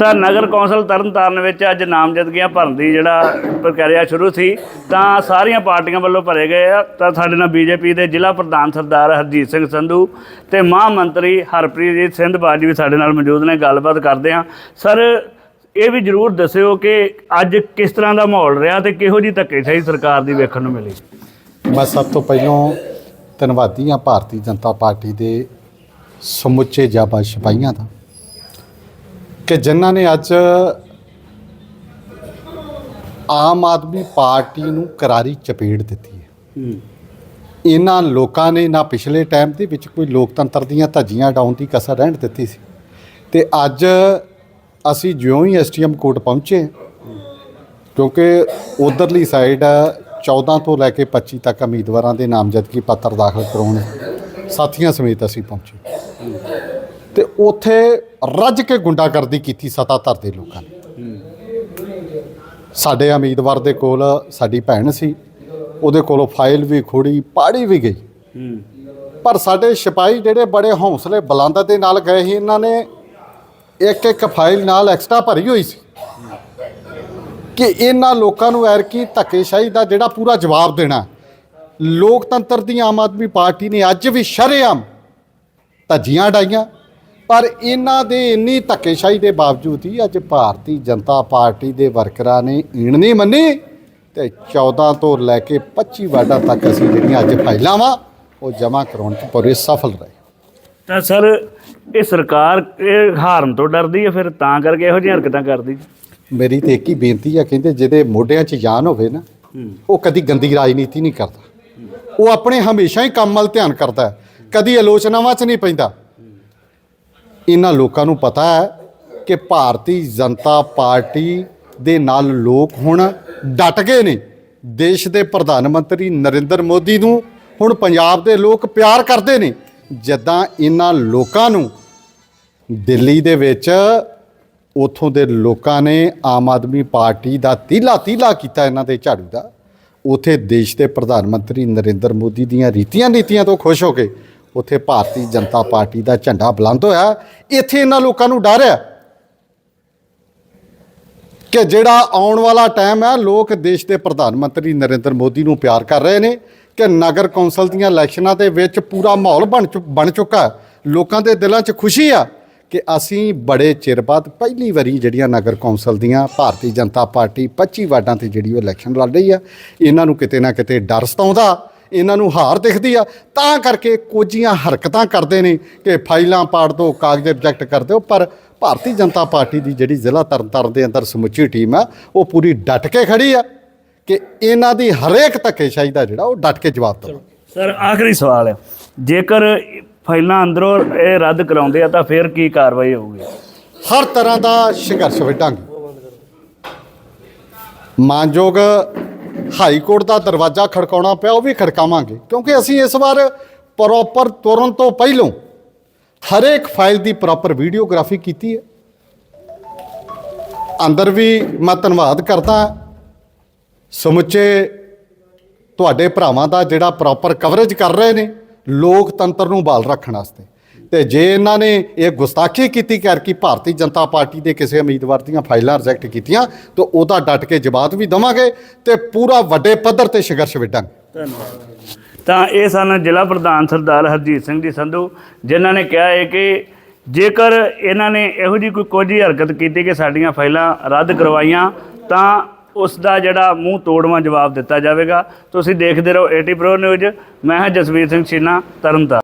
ਤਾਂ ਨਗਰ ਕੌਂਸਲ ਤਰਨਤਾਰਨ ਵਿੱਚ ਅੱਜ ਨਾਮਜ਼ਦਗੀਆਂ ਭਰਨ ਦੀ ਜਿਹੜਾ ਪ੍ਰਕਿਰਿਆ ਸ਼ੁਰੂ ਸੀ, ਤਾਂ ਸਾਰੀਆਂ ਪਾਰਟੀਆਂ ਵੱਲੋਂ ਭਰੇ ਗਏ ਆ। ਤਾਂ ਸਾਡੇ ਨਾਲ ਬੀਜੇਪੀ ਦੇ ਜ਼ਿਲ੍ਹਾ ਪ੍ਰਧਾਨ ਸਰਦਾਰ ਹਰਜੀਤ ਸਿੰਘ ਸੰਧੂ ਤੇ ਮਹਾਂ ਮੰਤਰੀ ਹਰਪ੍ਰੀਤ ਸਿੰਘ ਬਾਜੀ ਵੀ ਸਾਡੇ ਨਾਲ ਮੌਜੂਦ ਨੇ, ਗੱਲਬਾਤ ਕਰਦੇ ਆ। ਸਰ, ਇਹ ਵੀ ਜਰੂਰ ਦੱਸਿਓ ਕਿ ਅੱਜ ਕਿਸ ਤਰ੍ਹਾਂ ਦਾ ਮਾਹੌਲ ਰਿਹਾ ਤੇ ਕਿਹੋ ਜੀ ਧੱਕੇਸ਼ਾਹੀ ਸਰਕਾਰ ਦੀ ਵੇਖਣ ਨੂੰ ਮਿਲੀ? ਮੈਂ ਸਭ ਤੋਂ ਪਹਿਲਾਂ ਧੰਨਵਾਦੀ ਹਾਂ ਭਾਰਤੀ ਜਨਤਾ ਪਾਰਟੀ ਦੇ ਸਮੁੱਚੇ ਜਾਬਾ ਸਿਪਾਹੀਆਂ ਦਾ। ਕਿ ਜਿਨ੍ਹਾਂ ਨੇ ਅੱਜ ਆਮ ਆਦਮੀ ਪਾਰਟੀ ਨੂੰ ਕਰਾਰੀ ਚਪੇੜ ਦਿੱਤੀ ਹੈ। ਇਹਨਾਂ ਲੋਕਾਂ ਨੇ ਨਾ ਪਿਛਲੇ ਟਾਈਮ ਦੇ ਵਿੱਚ ਕੋਈ ਲੋਕਤੰਤਰ ਦੀਆਂ ਧੱਜੀਆਂ ਡਾਉਣ ਦੀ ਕਸਰ ਰਹਿਣ ਦਿੱਤੀ ਸੀ। ਤੇ ਅੱਜ ਅਸੀਂ ਜਿਉਂ ਹੀ ਐਸਟੀਐਮ ਕੋਰਟ ਪਹੁੰਚੇ ਕਿਉਂਕਿ ਉਧਰਲੀ ਸਾਈਡ 14 ਤੋਂ ਲੈ ਕੇ 25 ਤੱਕ ਉਮੀਦਵਾਰਾਂ ਦੇ ਨਾਮਜ਼ਦਗੀ ਪੱਤਰ ਦਾਖਲ ਕਰਾਉਣ ਸਾਥੀਆਂ ਸਮੇਤ ਅਸੀਂ ਪਹੁੰਚੇ। ਤੇ ਉੱਥੇ ਰੱਜ ਕੇ ਗੁੰਡਾਗਰਦੀ ਕੀਤੀ ਸਤਾਧਰ ਦੇ ਲੋਕਾਂ ਨੇ। ਸਾਡੇ ਉਮੀਦਵਾਰ ਦੇ ਕੋਲ ਸਾਡੀ ਭੈਣ ਸੀ, ਉਹਦੇ ਕੋਲੋਂ ਫਾਈਲ ਵੀ ਖੋੜੀ, ਪਾੜੀ ਵੀ ਗਈ। ਪਰ ਸਾਡੇ ਸਿਪਾਹੀ ਜਿਹੜੇ ਬੜੇ ਹੌਸਲੇ ਬੁਲੰਦ ਦੇ ਨਾਲ ਗਏ ਸੀ, ਇਹਨਾਂ ਨੇ ਇੱਕ ਇੱਕ ਫਾਈਲ ਨਾਲ ਐਕਸਟਰਾ ਭਰੀ ਹੋਈ ਸੀ। ਕਿ ਇਹਨਾਂ ਲੋਕਾਂ ਨੂੰ ਐਰਕੀ ਧੱਕੇਸ਼ਾਹੀ ਦਾ ਜਿਹੜਾ ਪੂਰਾ ਜਵਾਬ ਦੇਣਾ। ਲੋਕਤੰਤਰ ਦੀ ਆਮ ਆਦਮੀ ਪਾਰਟੀ ਨੇ ਅੱਜ ਵੀ ਸ਼ਰੇਆਮ ਧੱਜੀਆਂ ਡਾਈਆਂ ਪਰ ਇਹਨਾਂ ਦੇ ਇੰਨੀ ਧੱਕੇਸ਼ਾਹੀ ਦੇ ਬਾਵਜੂਦ ਹੀ ਅੱਜ ਭਾਰਤੀ ਜਨਤਾ ਪਾਰਟੀ ਦੇ ਵਰਕਰਾਂ ਨੇ ਈਣ ਨਹੀਂ ਮੰਨੀ ਤੇ 14 ਤੋਂ ਲੈ ਕੇ 25 ਵਾਰਡਾਂ ਤੱਕ ਅਸੀਂ ਜਿਹੜੀਆਂ ਅੱਜ ਫਾਈਲਾਂ ਵਾ ਉਹ ਜਮ੍ਹਾਂ ਕਰਾਉਣ 'ਚ ਪੂਰੇ ਸਫਲ ਰਹੇ। ਤਾਂ ਸਰ ਇਹ ਸਰਕਾਰ ਇਹ ਹਾਰਨ ਤੋਂ ਡਰਦੀ ਹੈ ਫਿਰ? ਤਾਂ ਕਰਕੇ ਇਹੋ ਜਿਹੀਆਂ ਹਰਕਤਾਂ ਕਰਦੀ ਮੇਰੀ ਤੇ ਇੱਕ ਹੀ ਬੇਨਤੀ ਆ ਕਹਿੰਦੇ ਜਿਹਦੇ ਮੋਢਿਆਂ 'ਚ ਜਾਨ ਹੋਵੇ ਨਾ ਉਹ ਕਦੀ ਗੰਦੀ ਰਾਜਨੀਤੀ ਨਹੀਂ ਕਰਦਾ। ਉਹ ਆਪਣੇ ਹਮੇਸ਼ਾ ਹੀ ਕੰਮ ਵੱਲ ਧਿਆਨ ਕਰਦਾ ਕਦੀ ਆਲੋਚਨਾਵਾਂ 'ਚ ਨਹੀਂ ਪੈਂਦਾ। ਇਹਨਾਂ ਲੋਕਾਂ ਨੂੰ ਪਤਾ ਹੈ ਕਿ ਭਾਰਤੀ ਜਨਤਾ ਪਾਰਟੀ ਦੇ ਨਾਲ ਲੋਕ ਹੁਣ ਡਟ ਗਏ ਨੇ। ਦੇਸ਼ ਦੇ ਪ੍ਰਧਾਨ ਮੰਤਰੀ ਨਰਿੰਦਰ ਮੋਦੀ ਨੂੰ ਹੁਣ ਪੰਜਾਬ ਦੇ ਲੋਕ ਪਿਆਰ ਕਰਦੇ ਨੇ। ਜਦਾਂ ਇਹਨਾਂ ਲੋਕਾਂ ਨੂੰ ਦਿੱਲੀ ਦੇ ਵਿੱਚ ਉਥੋਂ ਦੇ ਲੋਕਾਂ ਨੇ ਆਮ ਆਦਮੀ ਪਾਰਟੀ ਦਾ ਤੀਲਾ ਤੀਲਾ ਕੀਤਾ ਇਹਨਾਂ ਦੇ ਝਾੜੂ ਦਾ। ਉਥੇ ਦੇਸ਼ ਦੇ ਪ੍ਰਧਾਨ ਮੰਤਰੀ ਨਰਿੰਦਰ ਮੋਦੀ ਦੀਆਂ ਰੀਤੀਆਂ ਨੀਤੀਆਂ ਤੋਂ ਖੁਸ਼ ਹੋ ਕੇ ਉੱਥੇ ਭਾਰਤੀ ਜਨਤਾ ਪਾਰਟੀ ਦਾ ਝੰਡਾ ਬੁਲੰਦ ਹੋਇਆ। ਇੱਥੇ ਇਹਨਾਂ ਲੋਕਾਂ ਨੂੰ ਡਰ ਹੈ ਕਿ ਜਿਹੜਾ ਆਉਣ ਵਾਲਾ ਟਾਈਮ ਹੈ, ਲੋਕ ਦੇਸ਼ ਦੇ ਪ੍ਰਧਾਨ ਮੰਤਰੀ ਨਰਿੰਦਰ ਮੋਦੀ ਨੂੰ ਪਿਆਰ ਕਰ ਰਹੇ ਨੇ ਕਿ ਨਗਰ ਕੌਂਸਲ ਦੀਆਂ ਇਲੈਕਸ਼ਨਾਂ ਦੇ ਵਿੱਚ ਪੂਰਾ ਮਾਹੌਲ ਬਣ ਚੁ- ਬਣ ਚੁੱਕਾ ਲੋਕਾਂ ਦੇ ਦਿਲਾਂ 'ਚ ਖੁਸ਼ੀ ਆ ਕਿ ਅਸੀਂ ਬੜੇ ਚਿਰ ਬਾਅਦ ਪਹਿਲੀ ਵਾਰੀ ਜਿਹੜੀਆਂ ਨਗਰ ਕੌਂਸਲ ਦੀਆਂ ਭਾਰਤੀ ਜਨਤਾ ਪਾਰਟੀ 25 ਵਾਰਡਾਂ ਤੇ ਜਿਹੜੀ ਉਹ ਇਲੈਕਸ਼ਨ ਲੜ ਰਹੀ ਆ, ਇਹਨਾਂ ਨੂੰ ਕਿਤੇ ਨਾ ਕਿਤੇ ਡਰ ਸਤਾਉਂਦਾ। ਇਹਨਾਂ ਨੂੰ ਹਾਰ ਦਿਖਦੀ ਆ। ਤਾਂ ਕਰਕੇ ਕੋਝੀਆਂ ਹਰਕਤਾਂ ਕਰਦੇ ਨੇ ਕਿ ਫਾਈਲਾਂ ਪਾੜ ਦਿਓ ਕਾਗਜ਼ ਰਿਜੈਕਟ ਕਰ ਦਿਓ। ਪਰ ਭਾਰਤੀ ਜਨਤਾ ਪਾਰਟੀ ਦੀ ਜਿਹੜੀ ਜ਼ਿਲ੍ਹਾ ਤਰਨਤਾਰਨ ਦੇ ਅੰਦਰ ਸਮੁੱਚੀ ਟੀਮ ਆ ਉਹ ਪੂਰੀ ਡਟ ਕੇ ਖੜੀ ਆ ਕਿ ਇਹਨਾਂ ਦੀ ਹਰੇਕ ਧੱਕੇਸ਼ਾਹੀ ਦਾ ਜਿਹੜਾ ਉਹ ਡਟ ਕੇ ਜਵਾਬ ਦੇਵੇ ਸਰ ਆਖਰੀ ਸਵਾਲ ਹੈ। ਜੇਕਰ ਫਾਈਲਾਂ ਅੰਦਰੋਂ ਇਹ ਰੱਦ ਕਰਾਉਂਦੇ ਆ ਤਾਂ ਫਿਰ ਕੀ ਕਾਰਵਾਈ ਹੋਊਗੀ? ਹਰ ਤਰ੍ਹਾਂ ਦਾ ਸੰਘਰਸ਼ ਵਿੱਢਾਂਗੇ। ਮਾਨਯੋਗ ਹਾਈ ਕੋਰਟ ਦਾ ਦਰਵਾਜ਼ਾ ਖੜਕਾਉਣਾ ਪਿਆ, ਉਹ ਵੀ ਖੜਕਾਵਾਂਗੇ। ਕਿਉਂਕਿ ਅਸੀਂ ਇਸ ਵਾਰ ਪ੍ਰੋਪਰ ਤੁਰਨ ਤੋਂ ਪਹਿਲੋਂ ਹਰੇਕ ਫਾਈਲ ਦੀ ਪ੍ਰੋਪਰ ਵੀਡੀਓਗ੍ਰਾਫੀ ਕੀਤੀ ਹੈ। ਅੰਦਰ ਵੀ ਮੈਂ ਧੰਨਵਾਦ ਕਰਦਾ ਸਮੁੱਚੇ ਤੁਹਾਡੇ ਭਰਾਵਾਂ ਦਾ ਜਿਹੜਾ ਪ੍ਰੋਪਰ ਕਵਰੇਜ ਕਰ ਰਹੇ ਨੇ, ਲੋਕਤੰਤਰ ਨੂੰ ਬਾਲ ਰੱਖਣ ਵਾਸਤੇ। ਤੇ ਜੇ ਇਹਨਾਂ ਨੇ ਇਹ ਗੁਸਤਾਖੀ ਕੀਤੀ ਕਰਕੇ ਭਾਰਤੀ ਜਨਤਾ ਪਾਰਟੀ ਦੇ ਕਿਸੇ ਉਮੀਦਵਾਰ ਦੀਆਂ ਫਾਈਲਾਂ ਰਿਜੈਕਟ ਕੀਤੀਆਂ, ਤਾਂ ਉਹਦਾ ਡਟ ਕੇ ਜਵਾਬ ਵੀ ਦਵਾਂਗੇ ਤੇ ਪੂਰਾ ਵੱਡੇ ਪੱਧਰ ਤੇ ਸੰਘਰਸ਼ ਵਿੱਢਾਂਗੇ। ਧੰਨਵਾਦ। ਤਾਂ ਇਹ ਸਨ ਜ਼ਿਲ੍ਹਾ ਪ੍ਰਧਾਨ ਸਰਦਾਰ ਹਰਜੀਤ ਸਿੰਘ ਜੀ ਸੰਧੂ, ਜਿਨ੍ਹਾਂ ਨੇ ਕਿਹਾ ਹੈ ਕਿ ਜੇਕਰ ਇਹਨਾਂ ਨੇ ਇਹੋ ਜਿਹੀ ਕੋਈ ਕੋਝੀ ਹਰਕਤ ਕੀਤੀ ਕਿ ਸਾਡੀਆਂ ਫਾਈਲਾਂ ਰੱਦ ਕਰਵਾਈਆਂ, ਤਾਂ ਉਸ ਦਾ ਜਿਹੜਾ ਮੂੰਹ ਤੋੜਵਾਂ ਜਵਾਬ ਦਿੱਤਾ ਜਾਵੇਗਾ। ਤੁਸੀਂ ਦੇਖਦੇ ਰਹੋ ਏਟੀ ਪ੍ਰੋ ਨਿਊਜ਼ ਮੈਂ ਹਾਂ ਜਸਵੀਰ ਸਿੰਘ ਛੀਨਾ, ਤਰਨਤਾਰਨ।